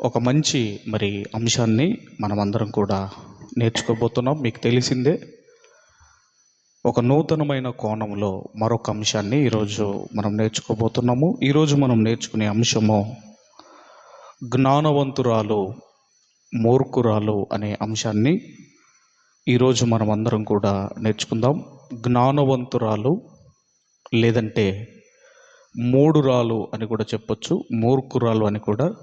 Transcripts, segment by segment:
ఒక మంచి మరి అంశాన్ని మనమందరం కూడా నేర్చుకోబోతున్నాం. మీకు తెలిసిందే ఒక నూతనమైన కోణంలో మరొక అంశాన్ని ఈరోజు మనం నేర్చుకోబోతున్నాము. ఈరోజు మనం నేర్చుకునే అంశము జ్ఞానవంతురాలు మూర్ఖురాలు అనే అంశాన్ని ఈరోజు మనం అందరం కూడా నేర్చుకుందాం. జ్ఞానవంతురాలు లేదంటే మూడురాలు అని కూడా చెప్పొచ్చు. మూర్ఖురాలు అని కూడా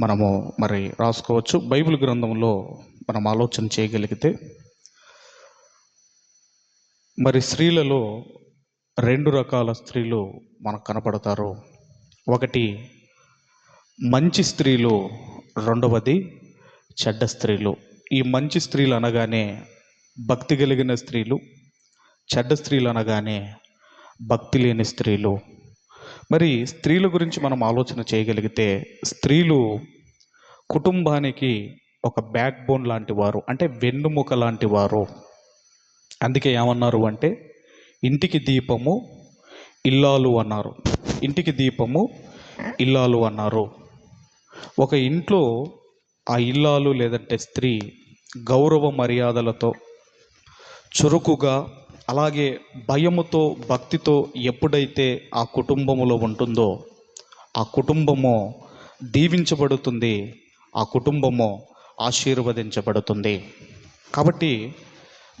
మనము మరి రాసుకోవచ్చు. బైబిల్ గ్రంథంలో మనం ఆలోచన చేయగలిగితే మరి స్త్రీలలో రెండు రకాల స్త్రీలు మనకు కనపడతారు. ఒకటి మంచి స్త్రీలు రెండవది చెడ్డ స్త్రీలు. ఈ మంచి స్త్రీలు అనగానే భక్తి కలిగిన స్త్రీలు చెడ్డ స్త్రీలు అనగానే భక్తి లేని స్త్రీలు. మరి స్త్రీల గురించి మనం ఆలోచన చేయగలిగితే స్త్రీలు కుటుంబానికి ఒక బ్యాక్ బోన్ లాంటి వారు అంటే వెన్నుముక లాంటి వారు. అందుకే ఏమన్నారు అంటే ఇంటికి దీపము ఇల్లాలు అన్నారు. ఇంటికి దీపము ఇల్లాలు అన్నారు. ఒక ఇంట్లో ఆ ఇల్లాలు లేదంటే స్త్రీ గౌరవ మర్యాదలతో చురుకుగా అలాగే భయముతో భక్తితో ఎప్పుడైతే ఆ కుటుంబములో ఉంటుందో ఆ కుటుంబము దీవించబడుతుంది ఆ కుటుంబము ఆశీర్వదించబడుతుంది. కాబట్టి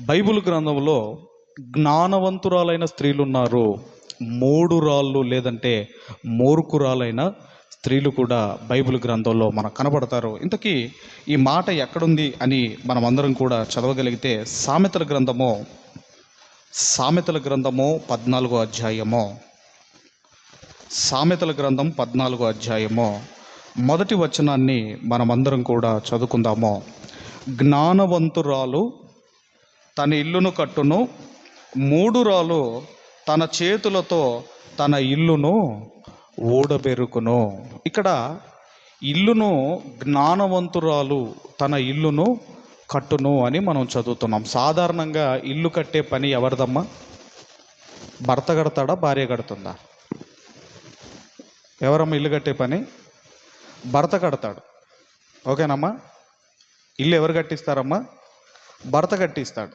బైబిల్ గ్రంథంలో జ్ఞానవంతురాలైన స్త్రీలు ఉన్నారు మూడు రాళ్ళు లేదంటే మూర్ఖురాలైన స్త్రీలు కూడా బైబిల్ గ్రంథంలో మనకు కనబడతారు. ఇంతకీ ఈ మాట ఎక్కడుంది అని మనం అందరం కూడా చదవగలిగితే సామెతల గ్రంథము సామెతల గ్రంథము పద్నాలుగో అధ్యాయము. సామెతల గ్రంథం పద్నాలుగో అధ్యాయము. మొదటి వచనాన్ని మనమందరం కూడా చదువుకుందాము. జ్ఞానవంతురాలు తన ఇల్లును కట్టును మూడు రాలు తన చేతులతో తన ఇల్లును ఊడబెరుకును. ఇక్కడ ఇల్లును జ్ఞానవంతురాలు తన ఇల్లును కట్టును అని మనం చదువుతున్నాం. సాధారణంగా ఇల్లు కట్టే పని ఎవరిదమ్మా? భర్త కడతాడా భార్య కడుతుందా? ఎవరమ్మా ఇల్లు కట్టే పని? భర్త కడతాడు. ఓకేనమ్మా? ఇల్లు ఎవరు కట్టిస్తారమ్మా? భర్త కట్టిస్తాడు.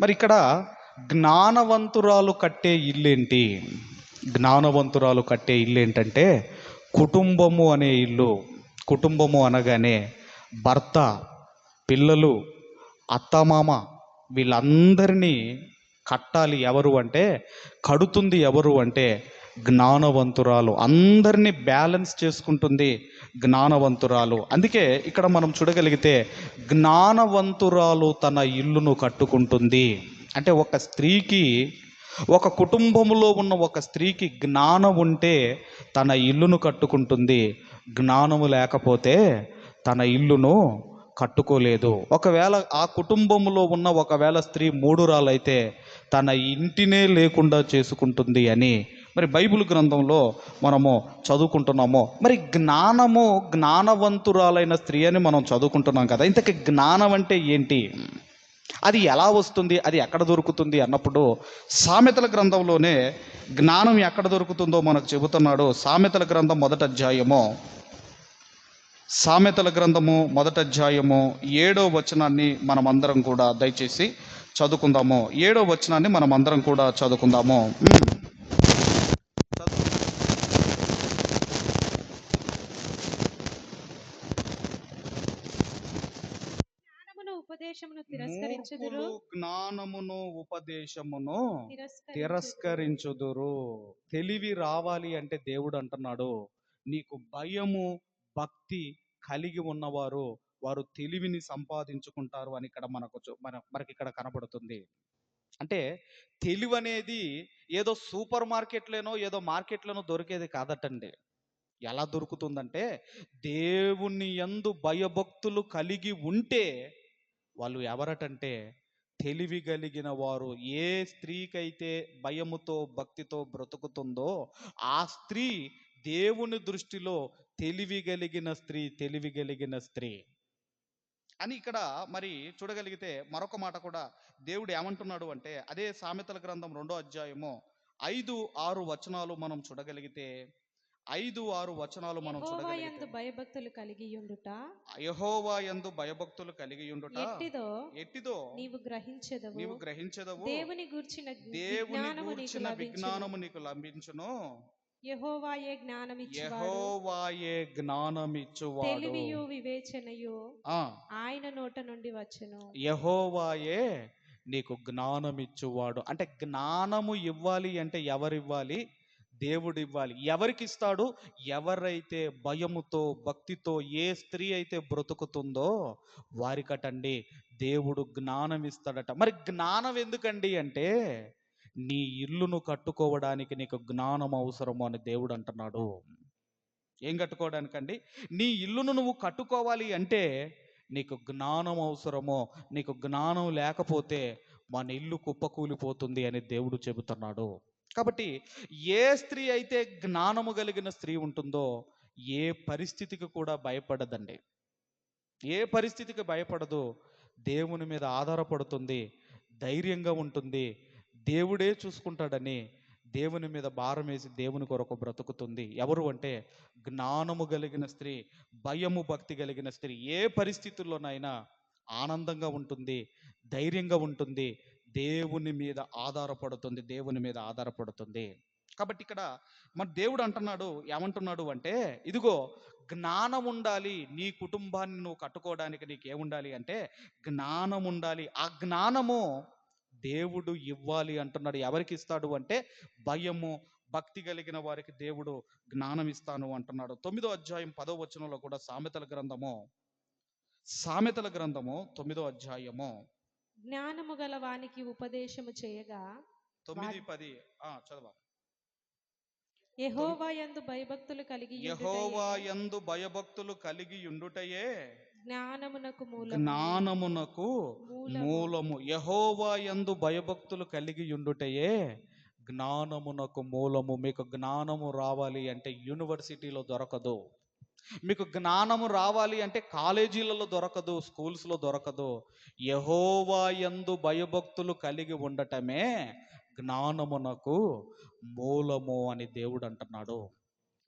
మరి ఇక్కడ జ్ఞానవంతురాలు కట్టే ఇల్లేంటి? జ్ఞానవంతురాలు కట్టే ఇల్లు ఏంటంటే కుటుంబము అనే ఇల్లు. కుటుంబము అనగానే భర్త పిల్లలు అత్తమామ వీళ్ళందరినీ కట్టాలి ఎవరు అంటే కడుతుంది ఎవరు అంటే జ్ఞానవంతురాలు. అందరినీ బ్యాలెన్స్ చేసుకుంటుంది జ్ఞానవంతురాలు. అందుకే ఇక్కడ మనం చూడగలిగితే జ్ఞానవంతురాలు తన ఇల్లును కట్టుకుంటుంది. అంటే ఒక స్త్రీకి ఒక కుటుంబంలో ఉన్న ఒక స్త్రీకి జ్ఞానం ఉంటే తన ఇల్లును కట్టుకుంటుంది. జ్ఞానము లేకపోతే తన ఇల్లును కట్టుకోలేదు. ఒకవేళ ఆ కుటుంబంలో ఉన్న ఒకవేళ స్త్రీ మూడురాలైతే తన ఇంటినే లేకుండా చేసుకుంటుంది అని మరి బైబిల్ గ్రంథంలో మనము చదువుకుంటున్నాము. మరి జ్ఞానము జ్ఞానవంతురాలైన స్త్రీ అని మనం చదువుకుంటున్నాం కదా ఇంతకీ జ్ఞానం అంటే ఏంటి? అది ఎలా వస్తుంది? అది ఎక్కడ దొరుకుతుంది? అన్నప్పుడు సామెతల గ్రంథంలోనే జ్ఞానం ఎక్కడ దొరుకుతుందో మనకు చెబుతున్నాడు సామెతల గ్రంథం మొదట అధ్యాయము. సామెతల గ్రంథము మొదటి అధ్యాయము ఏడో వచనాన్ని మనమందరం కూడా దయచేసి చదువుకుందాము ఏడో వచనాన్ని మనమందరం కూడా చదువుకుందాము. జ్ఞానమును ఉపదేశమును జ్ఞానమును. తిరస్కరించుదురు తెలివి రావాలి అంటే దేవుడు అంటున్నాడు నీకు భయము భక్తి కలిగి ఉన్నవారు వారు తెలివిని సంపాదించుకుంటారు అని ఇక్కడ మనకు మన మనకి ఇక్కడ కనబడుతుంది. అంటే తెలివి అనేది ఏదో సూపర్ మార్కెట్లోనో ఏదో మార్కెట్లోనో దొరికేది కాదటండి. ఎలా దొరుకుతుందంటే దేవుని ఎందు భయభక్తులు కలిగి ఉంటే వాళ్ళు ఎవరటంటే తెలివి కలిగిన వారు ఏ స్త్రీకైతే భయముతో భక్తితో బ్రతుకుతుందో ఆ స్త్రీ దేవుని దృష్టిలో తెలివి కలిగిన స్త్రీ తెలివి కలిగిన స్త్రీ. అని ఇక్కడ మరి చూడగలిగితే మరొక మాట కూడా దేవుడు ఏమంటున్నాడు అంటే అదే సామెతల గ్రంథం రెండో అధ్యాయము ఐదు ఆరు వచనాలు మనం చూడగలిగితే ఐదు ఆరు వచనాలు మనం చూడగలిగితే భయభక్తులు కలిగి ఉండుట? యహోవా యందు భయభక్తులు కలిగి ఉండుట? ఎట్టిదో? ఎట్టిదో? నీవు గ్రహించదవు. నీవు గ్రహించదవు. దేవుని గూర్చిన దేవుని గూర్చిన విజ్ఞానము నీకు లభించును. యెహోవాయే జ్ఞానం ఇచ్చువాడు యహోవాయే జ్ఞానమిచ్చువాడు. తెలివియు వివేచనయు ఆ. ఆయన నోట నుండి వచ్చును. యహోవాయే నీకు జ్ఞానం ఇచ్చువాడు అంటే జ్ఞానము ఇవ్వాలి అంటే ఎవరివ్వాలి? దేవుడు ఇవ్వాలి ఎవరికి ఇస్తాడు ఎవరైతే భయముతో భక్తితో ఏ స్త్రీ అయితే బ్రతుకుతుందో వారికటండి దేవుడు జ్ఞానం ఇస్తాడట మరి జ్ఞానం ఎందుకండి అంటే నీ ఇల్లును కట్టుకోవడానికి నీకు జ్ఞానం అవసరము అని దేవుడు అంటున్నాడు. ఏం కట్టుకోవడానికండి? నీ ఇల్లును నువ్వు కట్టుకోవాలి అంటే నీకు జ్ఞానం అవసరమో నీకు జ్ఞానం లేకపోతే మన ఇల్లు కుప్పకూలిపోతుంది అని దేవుడు చెబుతున్నాడు. కాబట్టి ఏ స్త్రీ అయితే జ్ఞానము కలిగిన స్త్రీ ఉంటుందో ఏ పరిస్థితికి కూడా భయపడదండి. ఏ పరిస్థితికి భయపడదు. దేవుని మీద ఆధారపడుతుంది ధైర్యంగా ఉంటుంది దేవుడే చూసుకుంటాడని దేవుని మీద భారం వేసి దేవుని కొరకు బ్రతుకుతుంది. ఎవరు అంటే జ్ఞానము కలిగిన స్త్రీ భయము భక్తి కలిగిన స్త్రీ. ఏ పరిస్థితుల్లోనైనా ఆనందంగా ఉంటుంది ధైర్యంగా ఉంటుంది దేవుని మీద ఆధారపడుతుంది దేవుని మీద ఆధారపడుతుంది. కాబట్టి ఇక్కడ మన దేవుడు అంటున్నాడు ఏమంటున్నాడు అంటే ఇదిగో జ్ఞానం ఉండాలి నీ కుటుంబాన్ని నువ్వు కట్టుకోవడానికి నీకు ఏముండాలి అంటే జ్ఞానం ఉండాలి. ఆ జ్ఞానము దేవుడు ఇవ్వాలి అంటున్నాడు. ఎవరికి ఇస్తాడు అంటే భయము భక్తి కలిగిన వారికి దేవుడు జ్ఞానం ఇస్తాను అంటున్నాడు. తొమ్మిదో అధ్యాయం పదో వచనంలో కూడా సామెతల గ్రంథము సామెతల గ్రంథము తొమ్మిదో అధ్యాయము. జ్ఞానము గల వానికి ఉపదేశము చేయగా తొమ్మిది పది ఆ చదవ. యెహోవా యందు భయభక్తులు కలిగి యహోవా యందు భయభక్తులు కలిగి ఉండుటయే. జ్ఞానమునకు మూలము. జ్ఞానమునకు మూలము. మూలము. యహోవా యందు భయభక్తులు కలిగి ఉండుటయే జ్ఞానమునకు మూలము. మీకు జ్ఞానము రావాలి అంటే యూనివర్సిటీలో దొరకదు. మీకు జ్ఞానము రావాలి అంటే కాలేజీలలో దొరకదు స్కూల్స్లో దొరకదు. యహోవా యందు భయభక్తులు కలిగి ఉండటమే జ్ఞానమునకు మూలము అని దేవుడు అంటున్నాడు.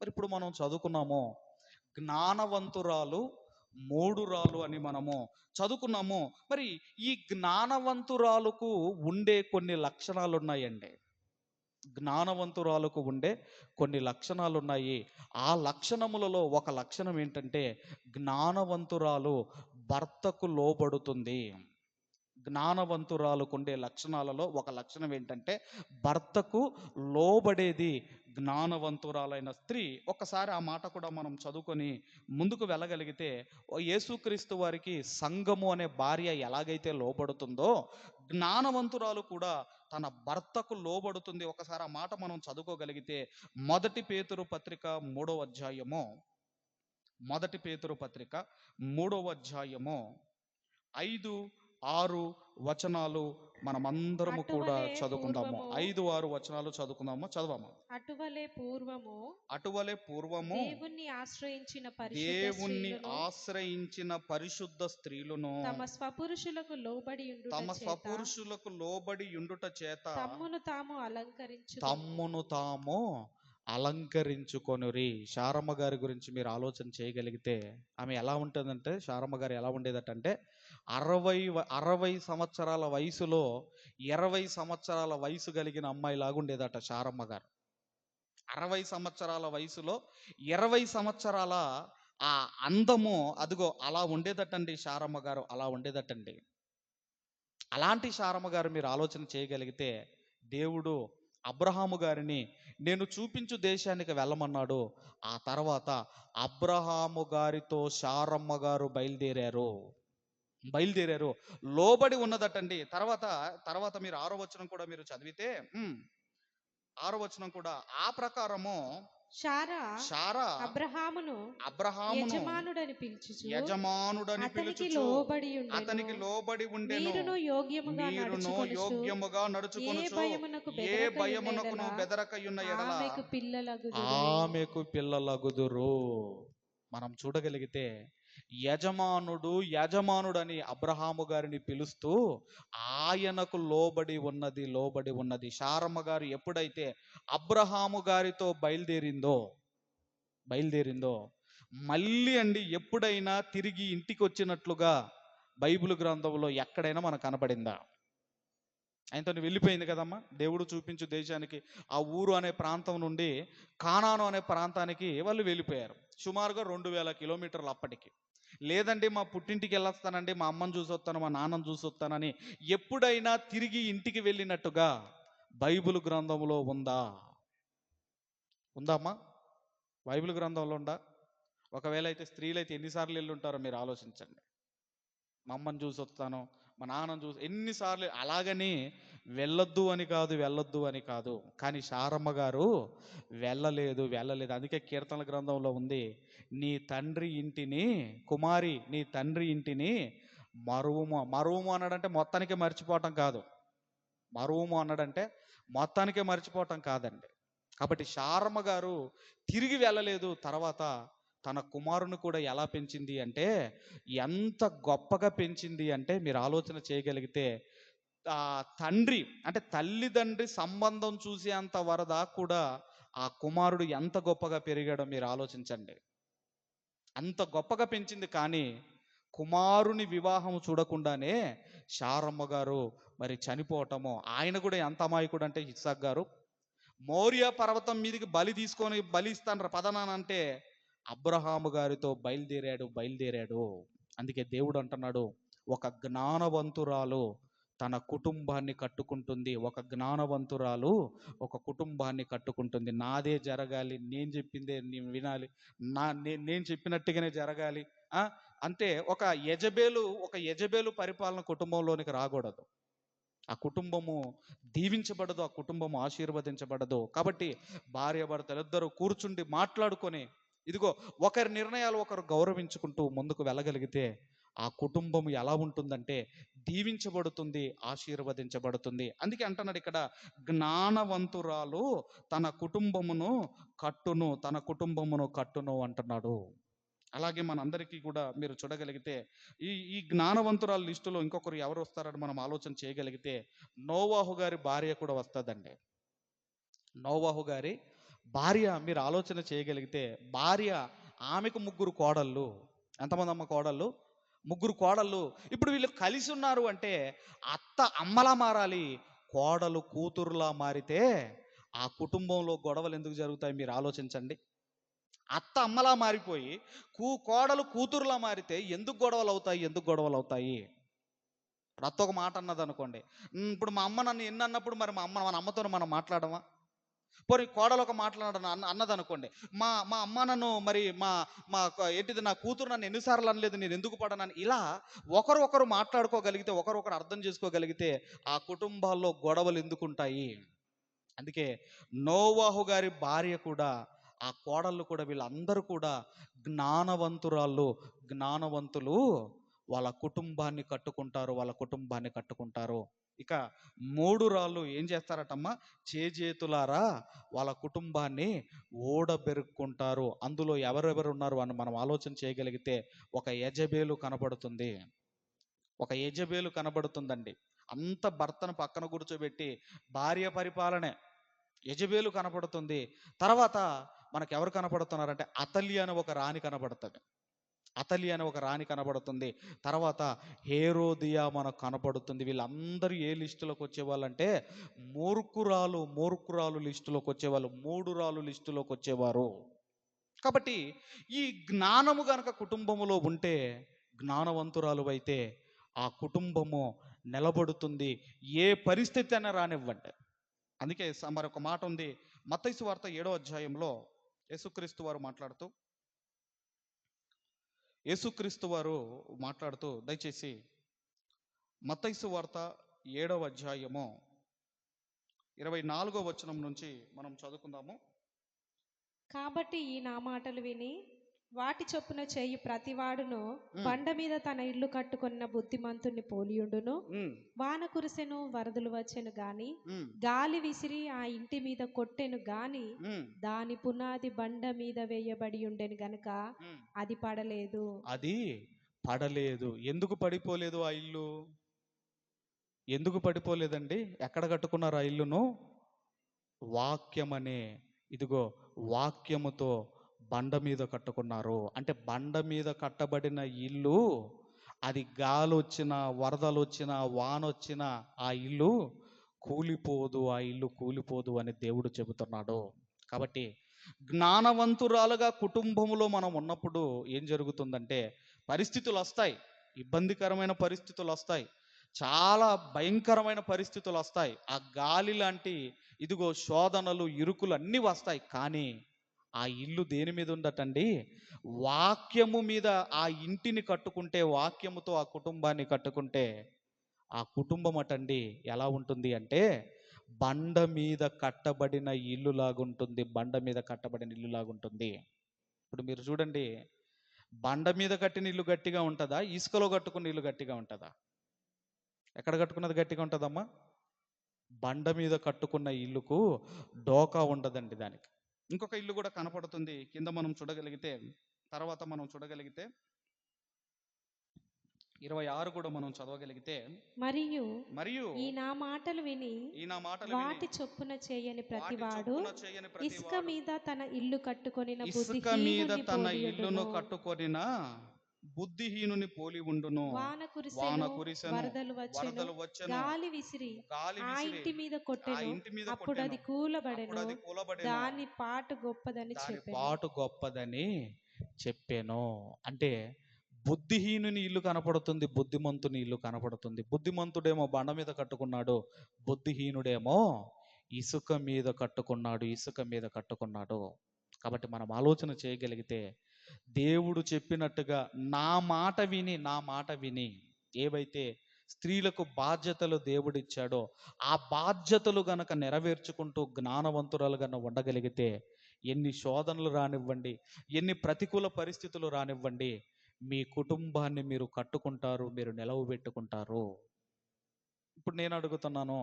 మరి ఇప్పుడు మనం చదువుకున్నాము. జ్ఞానవంతురాలు మూడు రాలు అని మనము చదువుకున్నాము. మరి ఈ జ్ఞానవంతురాలకు ఉండే కొన్ని లక్షణాలు ఉన్నాయండి జ్ఞానవంతురాలకు ఉండే కొన్ని లక్షణాలు ఉన్నాయి ఆ లక్షణములలో ఒక లక్షణం ఏంటంటే జ్ఞానవంతురాలు భర్తకు లోబడుతుంది. జ్ఞానవంతురాలకు ఉండే లక్షణాలలో ఒక లక్షణం ఏంటంటే భర్తకు లోబడేది జ్ఞానవంతురాలైన స్త్రీ ఒకసారి ఆ మాట కూడా మనం చదువుకొని ముందుకు వెళ్ళగలిగితే యేసుక్రీస్తు వారికి సంఘము అనే భార్య ఎలాగైతే లోబడుతుందో జ్ఞానవంతురాలు కూడా తన భర్తకు లోబడుతుంది. ఒకసారి ఆ మాట మనం చదువుకోగలిగితే మొదటి పేతురు పత్రిక మూడవ అధ్యాయము. మొదటి పేతురు పత్రిక మూడవ అధ్యాయము. ఐదు ఆరు వచనాలు మనమందరము కూడా చదువుకుందాము. ఐదు ఆరు వచనాలు చదువుకుందాము? చదవము? అటువలే పూర్వము అటువలే పూర్వము దేవుణ్ణి ఆశ్రయించిన దేవుణ్ణి ఆశ్రయించిన పరిశుద్ధ స్త్రీలను తమ స్వపురుషులకు లోబడి తమ స్వపురుషులకు లోబడి ఉండుట చేత తమ్మును తాము అలంకరించు తమ్మును తాము అలంకరించుకొనురి. శారమ్మ గారి గురించి మీరు ఆలోచన చేయగలిగితే ఆమె ఎలా ఉంటుందంటే శారమ్మ గారు ఎలా ఉండేదటంటే అరవై అరవై సంవత్సరాల వయసులో ఇరవై సంవత్సరాల వయసు కలిగిన అమ్మాయి లాగుండేదట శారమ్మ గారు. అరవై సంవత్సరాల వయసులో ఇరవై సంవత్సరాల ఆ అందము అదిగో అలా ఉండేదటండి శారమ్మ గారు అలా ఉండేదటండి. అలాంటి శారమ్మ గారు మీరు ఆలోచన చేయగలిగితే దేవుడు అబ్రహాము గారిని నేను చూపించు దేశానికి వెళ్ళమన్నాడు. ఆ తర్వాత అబ్రహాము గారితో శారమ్మ గారు బయలుదేరారు. బయలుదేరారు. లోబడి ఉన్నదటండి. తర్వాత తర్వాత మీరు ఆరో వచనం కూడా మీరు చదివితే ఆరో వచనం కూడా ఆ ప్రకారము శారా శారా అబ్రహామును అబ్రహామును యజమానుడని పిలుచుచు యజమానుడని పిలుచుచు లోబడి అతనికి ఉండెను లోబడి ఉండెను. మీరును యోగ్యముగా మీరును నడుచుకొనుచు యోగ్యముగా ఏ నడుచుకొనుచు భయమునకును బెదరకయున్న ఎడల ఆమెకు పిల్లలగు ఆమెకు పిల్లలగుదురు. మనం చూడగలిగితే యజమానుడు యజమానుడని అబ్రహాము గారిని పిలుస్తూ ఆయనకు లోబడి ఉన్నది లోబడి ఉన్నది. శారమ్మ గారు ఎప్పుడైతే అబ్రహాము గారితో బయలుదేరిందో బయలుదేరిందో మళ్ళీ అండి ఎప్పుడైనా తిరిగి ఇంటికి వచ్చినట్లుగా బైబిల్ గ్రంథంలో ఎక్కడైనా మనకు కనపడిందా? ఆయనతో వెళ్ళిపోయింది కదమ్మా. దేవుడు చూపించు దేశానికి ఆ ఊరు అనే ప్రాంతం నుండి కానాను అనే ప్రాంతానికి వాళ్ళు వెళ్ళిపోయారు. సుమారుగా రెండు వేల కిలోమీటర్లు అప్పటికి. లేదండి మా పుట్టింటికి వెళ్ళొస్తానండి మా అమ్మని చూసి వస్తాను మా నాన్నని చూసి వస్తానని ఎప్పుడైనా తిరిగి ఇంటికి వెళ్ళినట్టుగా బైబిల్ గ్రంథంలో ఉందా? ఉందా బైబిల్ గ్రంథంలో ఉందా? ఒకవేళ అయితే స్త్రీలు అయితే ఎన్నిసార్లు వెళ్ళి ఉంటారో మీరు ఆలోచించండి. మా అమ్మని చూసి వస్తాను మా నాన్నని చూసి ఎన్నిసార్లు అలాగని వెళ్ళొద్దు అని కాదు వెళ్ళొద్దు అని కాదు. కానీ శారమ్మ గారు వెళ్ళలేదు వెళ్ళలేదు. అందుకే కీర్తనల గ్రంథంలో ఉంది నీ తండ్రి ఇంటిని కుమారి నీ తండ్రి ఇంటిని మరువుము మరువుము అన్నాడంటే మొత్తానికి మర్చిపోవటం కాదు. మరువుము అన్నాడంటే మొత్తానికే మర్చిపోవటం కాదండి. కాబట్టి శారమ్మ గారు తిరిగి వెళ్ళలేదు తర్వాత తన కుమారుని కూడా ఎలా పెంచింది అంటే ఎంత గొప్పగా పెంచింది అంటే మీరు ఆలోచన చేయగలిగితే ఆ తండ్రి అంటే తల్లిదండ్రి సంబంధం చూసేంత వరదా కూడా ఆ కుమారుడు ఎంత గొప్పగా పెరిగాడో మీరు ఆలోచించండి. అంత గొప్పగా పెంచింది కానీ కుమారుని వివాహం చూడకుండానే శారమ్మ గారు మరి చనిపోవటము ఆయన కూడా ఎంత అమాయకుడు అంటే ఇస్సాక్ గారు మౌర్య పర్వతం మీదకి బలి తీసుకొని బలి ఇస్తాను పదనానంటే అబ్రహాము గారితో బయలుదేరాడు బయలుదేరాడు. అందుకే దేవుడు అంటున్నాడు ఒక జ్ఞానవంతురాలు తన కుటుంబాన్ని కట్టుకుంటుంది. ఒక జ్ఞానవంతురాలు ఒక కుటుంబాన్ని కట్టుకుంటుంది. నాదే జరగాలి నేను చెప్పిందే నేను వినాలి నా నే- నేను చెప్పినట్టుగానే జరగాలి అంటే ఒక యజబేలు ఒక యజబేలు పరిపాలన కుటుంబంలోనికి రాకూడదు. ఆ కుటుంబము దీవించబడదు ఆ కుటుంబము ఆశీర్వదించబడదు. కాబట్టి భార్య భర్తలు ఇద్దరు కూర్చుండి మాట్లాడుకొని ఇదిగో ఒకరి నిర్ణయాలు ఒకరు గౌరవించుకుంటూ ముందుకు వెళ్ళగలిగితే ఆ కుటుంబం ఎలా ఉంటుందంటే దీవించబడుతుంది ఆశీర్వదించబడుతుంది. అందుకే అంటున్నాడు ఇక్కడ జ్ఞానవంతురాలు తన కుటుంబమును కట్టును తన కుటుంబమును కట్టును అంటున్నాడు. అలాగే మనందరికీ కూడా మీరు చూడగలిగితే ఈ ఈ జ్ఞానవంతురాల లిస్టులో ఇంకొకరు ఎవరు వస్తారని మనం ఆలోచన చేయగలిగితే నోవాహు గారి భార్య కూడా వస్తుందండి. నోవాహు గారి భార్య మీరు ఆలోచన చేయగలిగితే భార్య ఆమెకు ముగ్గురు కోడళ్ళు. ఎంతమంది అమ్మ కోడళ్ళు? ముగ్గురు కోడళ్ళు. ఇప్పుడు వీళ్ళు కలిసి ఉన్నారు అంటే అత్త అమ్మలా మారాలి కోడలు కూతురులా మారితే ఆ కుటుంబంలో గొడవలు ఎందుకు జరుగుతాయి మీరు ఆలోచించండి. అత్త అమ్మలా మారిపోయి కూ కోడలు కూతురులా మారితే ఎందుకు గొడవలు అవుతాయి ఎందుకు గొడవలు అవుతాయి? ఇప్పుడు అత్త ఒక మాట అన్నది అనుకోండి ఇప్పుడు మా అమ్మ నన్ను ఎన్ని అన్నప్పుడు మరి మా అమ్మ మన అమ్మతో మనం మాట్లాడమా? పోనీ కోడలు ఒక మాట్లాడను అన్న అన్నది అనుకోండి మా మా అమ్మ నన్ను మరి మా మా ఏంటిది నా కూతురు నన్ను ఎన్నిసార్లు అనలేదు నేను ఎందుకు పడనని ఇలా ఒకరు ఒకరు మాట్లాడుకోగలిగితే ఒకరొకరు అర్థం చేసుకోగలిగితే ఆ కుటుంబాల్లో గొడవలు ఎందుకుంటాయి? అందుకే నోవాహు గారి భార్య కూడా ఆ కోడళ్ళు కూడా వీళ్ళందరూ కూడా జ్ఞానవంతురాళ్ళు జ్ఞానవంతులు. వాళ్ళ కుటుంబాన్ని కట్టుకుంటారు వాళ్ళ కుటుంబాన్ని కట్టుకుంటారు. ఇక మూడు రాళ్ళు ఏం చేస్తారటమ్మా? చేజేతులారా వాళ్ళ కుటుంబాన్ని ఓడబెరుక్కుంటారు. అందులో ఎవరెవరు ఉన్నారు అని మనం ఆలోచన చేయగలిగితే ఒక యజబేలు కనబడుతుంది. ఒక యజబేలు కనబడుతుందండి. అంత భర్తను పక్కన కూర్చోబెట్టి భార్య పరిపాలనే యజబేలు కనపడుతుంది. తర్వాత మనకు ఎవరు కనపడుతున్నారంటే అతలి అని ఒక రాణి కనబడుతుంది అతలి అనే ఒక రాణి కనబడుతుంది. తర్వాత హేరోదియా మనకు కనపడుతుంది వీళ్ళందరూ ఏ లిస్టులోకి వచ్చేవాళ్ళంటే మూర్ఖురాలు మూర్ఖురాలు లిస్టులోకి వచ్చేవాళ్ళు మూడు రాలు లిస్టులోకి వచ్చేవారు. కాబట్టి ఈ జ్ఞానము గనక కుటుంబములో ఉంటే జ్ఞానవంతురాలు అయితే ఆ కుటుంబము నిలబడుతుంది. ఏ పరిస్థితి అయినా రానివ్వండి. అందుకే స- మరొక మాట ఉంది. మత్తైసు వార్త ఏడో అధ్యాయంలో యేసుక్రీస్తు వారు మాట్లాడుతూ యేసుక్రీస్తు వారు మాట్లాడుతూ దయచేసి మతైసు వార్త ఏడవ అధ్యాయము ఇరవై నాలుగో వచనం నుంచి మనం చదువుకుందాము. కాబట్టి ఈ నా మాటలు విని వాటి చొప్పున చేయి ప్రతివాడును. బండ మీద తన ఇల్లు కట్టుకున్న బుద్ధిమంతుణ్ణి పోలియుండును. వాన కురిసెను వరదలు వచ్చెను గాని గాలి విసిరి ఆ ఇంటి మీద కొట్టెను గాని దాని పునాది బండ మీద వేయబడి ఉండెను గనుక. అది పడలేదు. అది పడలేదు. ఎందుకు పడిపోలేదు ఆ ఇల్లు? ఎందుకు పడిపోలేదండి? ఎక్కడ కట్టుకున్నారు ఆ ఇల్లును? వాక్యమనే. ఇదిగో వాక్యముతో బండ మీద కట్టుకున్నారు. అంటే బండ మీద కట్టబడిన ఇల్లు అది గాలి వచ్చినా వరదలు వచ్చినా వానొచ్చినా ఆ ఇల్లు కూలిపోదు ఆ ఇల్లు కూలిపోదు అని దేవుడు చెబుతున్నాడు. కాబట్టి జ్ఞానవంతురాలుగా కుటుంబంలో మనం ఉన్నప్పుడు ఏం జరుగుతుందంటే పరిస్థితులు వస్తాయి ఇబ్బందికరమైన పరిస్థితులు వస్తాయి చాలా భయంకరమైన పరిస్థితులు వస్తాయి ఆ గాలి లాంటి ఇదిగో శోధనలు ఇరుకులు అన్నీ వస్తాయి. కానీ ఆ ఇల్లు దేని మీద ఉందటండి? వాక్యము మీద ఆ ఇంటిని కట్టుకుంటే వాక్యముతో ఆ కుటుంబాన్ని కట్టుకుంటే ఆ కుటుంబం అటండి ఎలా ఉంటుంది అంటే బండ మీద కట్టబడిన ఇల్లు లాగుంటుంది బండ మీద కట్టబడిన ఇల్లు లాగుంటుంది ఇప్పుడు మీరు చూడండి బండ మీద కట్టిన ఇల్లు గట్టిగా ఉంటుందా? ఇసుకలో కట్టుకున్న ఇల్లు గట్టిగా ఉంటుందా? ఎక్కడ కట్టుకున్నది గట్టిగా ఉంటుందమ్మా? బండ మీద కట్టుకున్న ఇల్లుకు డోకా ఉండదండి దానికి. ఇంకొక ఇల్లు కూడా కనపడుతుంది కింద మనం చూడగలిగితే తర్వాత మనం చూడగలిగితే ఇరవై ఆరు కూడా మనం చదవగలిగితే మరియు మరియు ఈ నా మాటలు విని ఈ నా మాటలు వాటి చొప్పున చేయని ప్రతివాడు ఇసుక మీద తన ఇల్లు కట్టుకొనిన ఇసుక మీద తన ఇల్లును. కట్టుకొనిన బుద్ధిహీనుని పోలి ఉండును వాన వాన కురిసెను వరదలు వచ్చెను వరదలు వచ్చెను గాలి విసిరి గాలి ఆ విసిరి ఇంటి మీద ఆ కొట్టెను ఇంటి మీద అప్పుడు అది కొట్టెను. కూలబడెను అది కూలబడెను. దాని పాటు గొప్పదని దాని చెప్పాను పాటు గొప్పదని చెప్పాను అంటే బుద్ధిహీనుని ఇల్లు కనపడుతుంది బుద్ధిమంతుని ఇల్లు కనపడుతుంది బుద్ధిమంతుడేమో బండ మీద కట్టుకున్నాడు బుద్ధిహీనుడేమో ఇసుక మీద కట్టుకున్నాడు ఇసుక మీద కట్టుకున్నాడు కాబట్టి మనం ఆలోచన చేయగలిగితే దేవుడు చెప్పినట్టుగా నా మాట విని నా మాట విని ఏవైతే స్త్రీలకు బాధ్యతలు దేవుడిచ్చాడో ఆ బాధ్యతలు గనక నెరవేర్చుకుంటూ జ్ఞానవంతురాలు గన ఉండగలిగితే ఎన్ని శోధనలు రానివ్వండి ఎన్ని ప్రతికూల పరిస్థితులు రానివ్వండి మీ కుటుంబాన్ని మీరు కట్టుకుంటారు మీరు నిలవబెట్టుకుంటారు ఇప్పుడు నేను అడుగుతున్నాను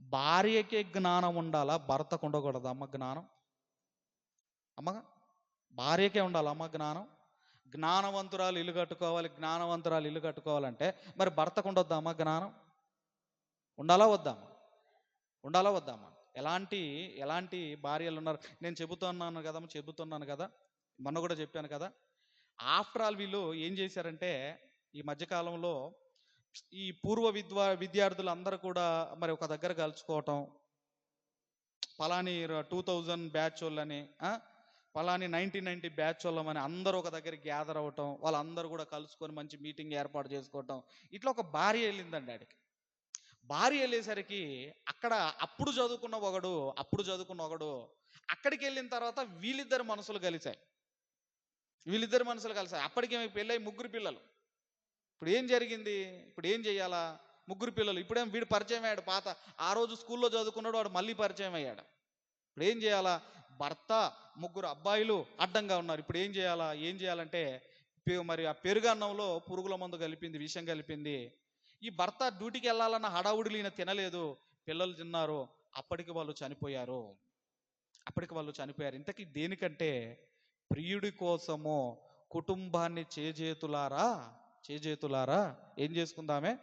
భార్యకే జ్ఞానం ఉండాలా? భర్తకు ఉండకూడదా అమ్మ జ్ఞానం? అమ్మగా? భార్యకే ఉండాలి అమ్మ జ్ఞానం. జ్ఞానవంతురాలు ఇల్లు కట్టుకోవాలి జ్ఞానవంతురాలు ఇల్లు కట్టుకోవాలంటే మరి భర్తకు ఉండొద్దా అమ్మ జ్ఞానం? ఉండాలా వద్దామా ఉండాలా వద్దామా ఎలాంటి ఎలాంటి భార్యలు ఉన్నారు? నేను చెబుతున్నాను కదమ్మ చెబుతున్నాను కదా. మొన్న కూడా చెప్పాను కదా. ఆఫ్టర్ ఆల్ వీళ్ళు ఏం చేశారంటే ఈ మధ్యకాలంలో ఈ పూర్వ విద్వా విద్యార్థులు అందరూ కూడా మరి ఒక దగ్గర కలుసుకోవటం. పలాని టూ థౌజండ్ బ్యాచ్ వాళ్ళని పలాని నైన్టీన్ నైన్టీ బ్యాచ్ వాళ్ళమని అందరూ ఒక దగ్గర గ్యాదర్ అవ్వటం వాళ్ళందరూ కూడా కలుసుకొని మంచి మీటింగ్ ఏర్పాటు చేసుకోవటం. ఇట్లా ఒక భార్య వెళ్ళిందండి ఆడికి. భార్య వెళ్ళేసరికి అక్కడ అప్పుడు చదువుకున్న ఒకడు అప్పుడు చదువుకున్న ఒకడు అక్కడికి వెళ్ళిన తర్వాత వీళ్ళిద్దరు మనసులు కలిశాయి. వీళ్ళిద్దరు మనసులు కలిసాయి అప్పటికే ఆమెకు పెళ్ళై ముగ్గురు పిల్లలు. ఇప్పుడు ఏం జరిగింది? ఇప్పుడు ఏం చేయాలా? ముగ్గురు పిల్లలు. ఇప్పుడేం వీడు పరిచయం అయ్యాడు పాత ఆ రోజు స్కూల్లో చదువుకున్నాడు వాడు మళ్ళీ పరిచయం అయ్యాడు. ఇప్పుడు ఏం చేయాలా? భర్త ముగ్గురు అబ్బాయిలు అడ్డంగా ఉన్నారు. ఇప్పుడు ఏం చేయాలా? ఏం చేయాలంటే మరి ఆ పెరుగన్నంలో పురుగుల మందు కలిపింది విషం కలిపింది. ఈ భర్త డ్యూటీకి వెళ్ళాలన్న హడావుడిలు ఈయన తినలేదు. పిల్లలు తిన్నారు. అప్పటికి వాళ్ళు చనిపోయారు. అప్పటికి వాళ్ళు చనిపోయారు. ఇంతకీ దేనికంటే ప్రియుడి కోసము కుటుంబాన్ని చేజేతులారా? చేజేతులారా? ఏం చేసుకుందామే?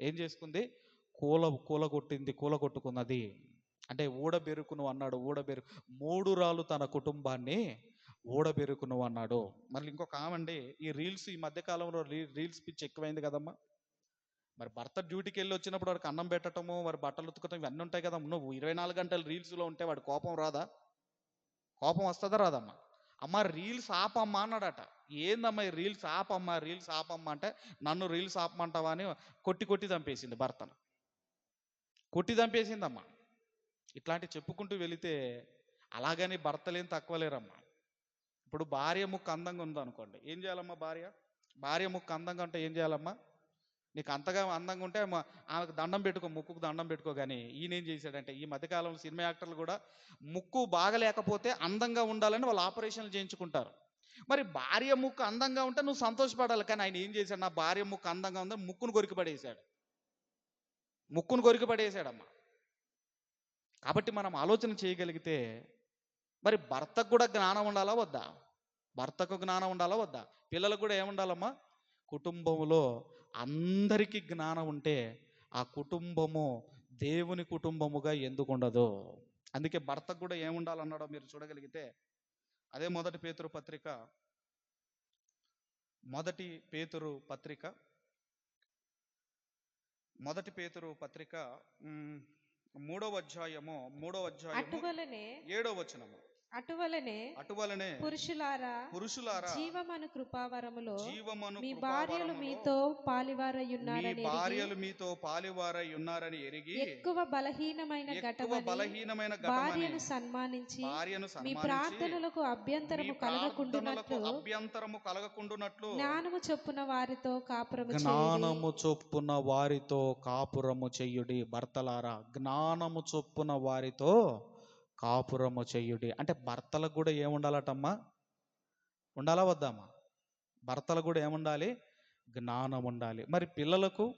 ఏం చేసుకుంది? కూల కూలగొట్టింది కూలగొట్టుకున్నది. అంటే ఊడబెరుకును అన్నాడు ఊడబెరు మూడు రాళ్ళు తన కుటుంబాన్ని ఊడబెరుకును అన్నాడు. మళ్ళీ ఇంకొక ఆమండి ఈ రీల్స్ ఈ మధ్యకాలంలో రీ- రీల్స్ పిచ్చి ఎక్కువైంది కదమ్మా. మరి భర్త డ్యూటీకి వెళ్ళి వచ్చినప్పుడు వాడికి అన్నం పెట్టడము మరి బట్టలు ఉతుకటం ఇవన్నీ ఉంటాయి కదా నువ్వు ఇరవై నాలుగు గంటలు రీల్స్లో ఉంటే వాడి కోపం రాదా? కోపం వస్తుందా రాదమ్మా? అమ్మ రీల్స్ ఆపమ్మా అన్నాడట. ఏందమ్మా ఈ రీల్స్ ఆపమ్మా రీల్స్ ఆపమ్మా అంటే నన్ను రీల్స్ ఆపమంటావా అని కొట్టి కొట్టి చంపేసింది భర్తను. కొట్టి చంపేసిందమ్మా ఇట్లాంటి చెప్పుకుంటూ వెళితే అలాగని భర్తలేం తక్కువ లేరమ్మా ఇప్పుడు భార్య ముక్కు అందంగా ఉందనుకోండి ఏం చేయాలమ్మా భార్య? భార్య ముక్కు అందంగా ఉంటే ఏం చేయాలమ్మా? నీకు అంతగా అందంగా ఉంటే ఆమెకు దండం పెట్టుకో ముక్కుకు దండం పెట్టుకో కానీ ఈయన ఏం చేశాడంటే ఈ మధ్యకాలంలో సినిమా యాక్టర్లు కూడా ముక్కు బాగలేకపోతే అందంగా ఉండాలని వాళ్ళు ఆపరేషన్లు చేయించుకుంటారు. మరి భార్య ముక్కు అందంగా ఉంటే నువ్వు సంతోషపడాలి కానీ ఆయన ఏం చేశాడు? నా భార్య ముక్కు అందంగా ఉందని ముక్కును కొరికి పడేశాడు. ముక్కును కొరికి పడేశాడమ్మా. కాబట్టి మనం ఆలోచన చేయగలిగితే మరి భర్తకు కూడా జ్ఞానం ఉండాలా వద్దా? భర్తకు జ్ఞానం ఉండాలా వద్దా? పిల్లలకు కూడా ఏముండాలమ్మా? కుటుంబంలో అందరికీ జ్ఞానం ఉంటే ఆ కుటుంబము దేవుని కుటుంబముగా ఎందుకు ఉండదు? అందుకే భర్తకు కూడా ఏముండాలన్నాడో మీరు చూడగలిగితే అదే మొదటి పేతురు పత్రిక మొదటి పేతురు పత్రిక మొదటి పేతురు పత్రిక మూడవ అధ్యాయము మూడవ అధ్యాయము అటువలనే ఏడవ వచనము. అటువలనే అటువలనే పురుషులారా పురుషులారా జీవమను కృపావరములో జీవమను మీ భార్యలు మీతో పాలివారై ఉన్నారని భార్యలు మీతో పాలివారై ఉన్నారని ఎరిగి ఎక్కువ బలహీనమైన ఘటమని బలహీనమైన భార్యను సన్మానించి భార్యను మీ ప్రార్థనలకు అభ్యంతరము కలగకుండునట్లు అభ్యంతరము కలగకుండునట్లు జ్ఞానము చొప్పున వారితో కాపురము చేయుడి. జ్ఞానము చొప్పున వారితో కాపురము చెయ్యుడి భర్తలారా జ్ఞానము చొప్పున వారితో కాపురము చెయ్యుడి అంటే భర్తలకు కూడా ఏముండాలటమ్మా? ఉండాలా వద్దామా? భర్తలకు కూడా ఏముండాలి? జ్ఞానం ఉండాలి. మరి పిల్లలకు?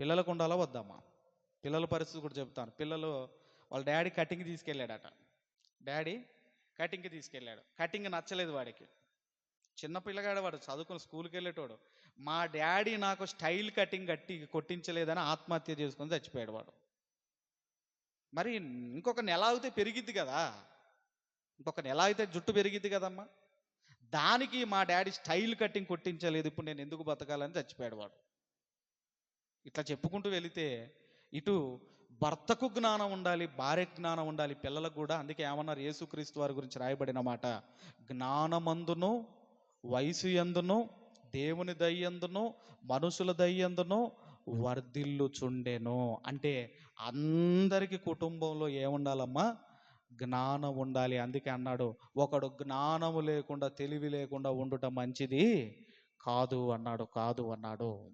పిల్లలకు ఉండాలా వద్దామా? పిల్లల పరిస్థితి కూడా చెప్తాను. పిల్లలు వాళ్ళ డాడీ కటింగ్ తీసుకెళ్ళాడట. డాడీ కటింగ్కి తీసుకెళ్ళాడు. కటింగ్ నచ్చలేదు వాడికి. చిన్న పిల్లగాడు వాడు చదువుకుని స్కూల్కి వెళ్ళేటోడు. మా డాడీ నాకు స్టైల్ కటింగ్ కట్టి కొట్టించలేదని ఆత్మహత్య చేసుకొని చచ్చిపోయాడు వాడు. మరి ఇంకొక నెల అయితే పెరిగిద్ది కదా. ఇంకొక నెల అయితే జుట్టు పెరిగిద్ది కదమ్మా. దానికి మా డాడీ స్టైల్ కటింగ్ కొట్టించలేదు. ఇప్పుడు నేను ఎందుకు బతకాలని చచ్చిపోయాడు వాడు. ఇట్లా చెప్పుకుంటూ వెళితే ఇటు భర్తకు జ్ఞానం ఉండాలి భార్యకు జ్ఞానం ఉండాలి పిల్లలకు కూడా. అందుకే ఏమన్నారు? యేసుక్రీస్తు వారి గురించి రాయబడిన మాట. జ్ఞానమందును వయసు ఎందును దేవుని దయ్యందును మనుషుల దయ్యందును వర్ధిల్లుచుండెను. అంటే అందరికీ కుటుంబంలో ఏముండాలమ్మా? జ్ఞానం ఉండాలి. అందుకే అన్నాడు ఒకడు జ్ఞానము లేకుండా తెలివి లేకుండా ఉండుట మంచిది కాదు అన్నాడు కాదు అన్నాడు.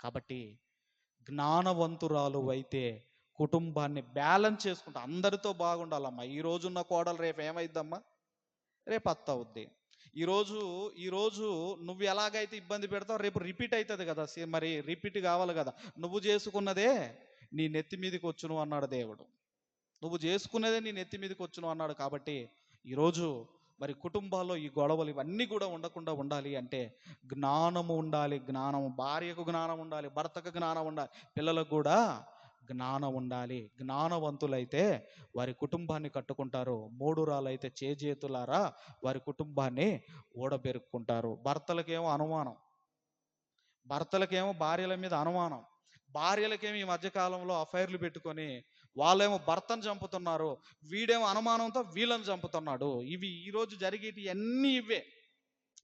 కాబట్టి జ్ఞానవంతురాలు అయితే కుటుంబాన్ని బ్యాలెన్స్ చేసుకుంటా అందరితో బాగుండాలమ్మా. ఈ రోజున్న కోడలు రేపు ఏమైద్దమ్మా? రేపు అత్త అవుద్ది. ఈరోజు ఈరోజు నువ్వు ఎలాగైతే ఇబ్బంది పెడతావు రేపు రిపీట్ అవుతుంది కదా మరి రిపీట్ కావాలి కదా. నువ్వు చేసుకున్నదే నీ నెత్తి మీదకి వచ్చును అన్నాడు దేవుడు. నువ్వు చేసుకున్నదే నీ నెత్తి మీదకి వచ్చును అన్నాడు కాబట్టి ఈరోజు మరి కుటుంబాల్లో ఈ గొడవలు ఇవన్నీ కూడా ఉండకుండా ఉండాలి అంటే జ్ఞానము ఉండాలి జ్ఞానము భార్యకు జ్ఞానం ఉండాలి భర్తకు జ్ఞానం ఉండాలి పిల్లలకు కూడా జ్ఞానం ఉండాలి జ్ఞానవంతులైతే వారి కుటుంబాన్ని కట్టుకుంటారు. మూడురాలైతే చేజేతులారా వారి కుటుంబాన్ని ఓడబెరుక్కుంటారు. భర్తలకేమో అనుమానం. భర్తలకేమో భార్యల మీద అనుమానం. భార్యలకేమో ఈ మధ్యకాలంలో అఫైర్లు పెట్టుకొని వాళ్ళేమో భర్తను చంపుతున్నారు. వీడేమో అనుమానంతో వీళ్ళని చంపుతున్నాడు. ఇవి ఈరోజు జరిగేటి అన్నీ ఇవే.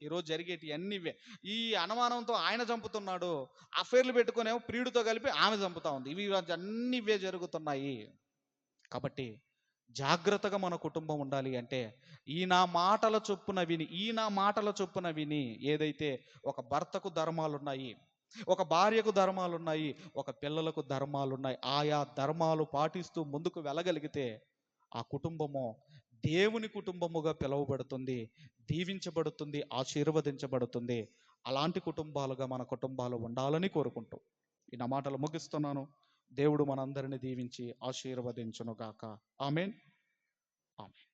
ఈరోజు జరిగేటి అన్ని ఇవే. ఈ అనుమానంతో ఆయన చంపుతున్నాడు అఫైర్లు పెట్టుకునేమో ప్రియుడితో కలిపి ఆమె చంపుతా ఉంది. ఇవి అన్ని ఇవే జరుగుతున్నాయి. కాబట్టి జాగ్రత్తగా మన కుటుంబం ఉండాలి అంటే ఈ నా మాటల చొప్పున విని ఈ నా మాటల చొప్పున విని ఏదైతే ఒక భర్తకు ధర్మాలు ఉన్నాయి ఒక భార్యకు ధర్మాలు ఉన్నాయి ఒక పిల్లలకు ధర్మాలు ఉన్నాయి ఆయా ధర్మాలు పాటిస్తూ ముందుకు వెళ్ళగలిగితే ఆ కుటుంబము దేవుని కుటుంబముగా పిలువబడుతుంది దీవించబడుతుంది ఆశీర్వదించబడుతుంది. అలాంటి కుటుంబాలుగా మన కుటుంబాలు ఉండాలని కోరుకుంటూ ఈ నా మాటలు ముగిస్తున్నాను. దేవుడు మనందరిని దీవించి ఆశీర్వదించునుగాక. ఆమెన్. ఆమెన్.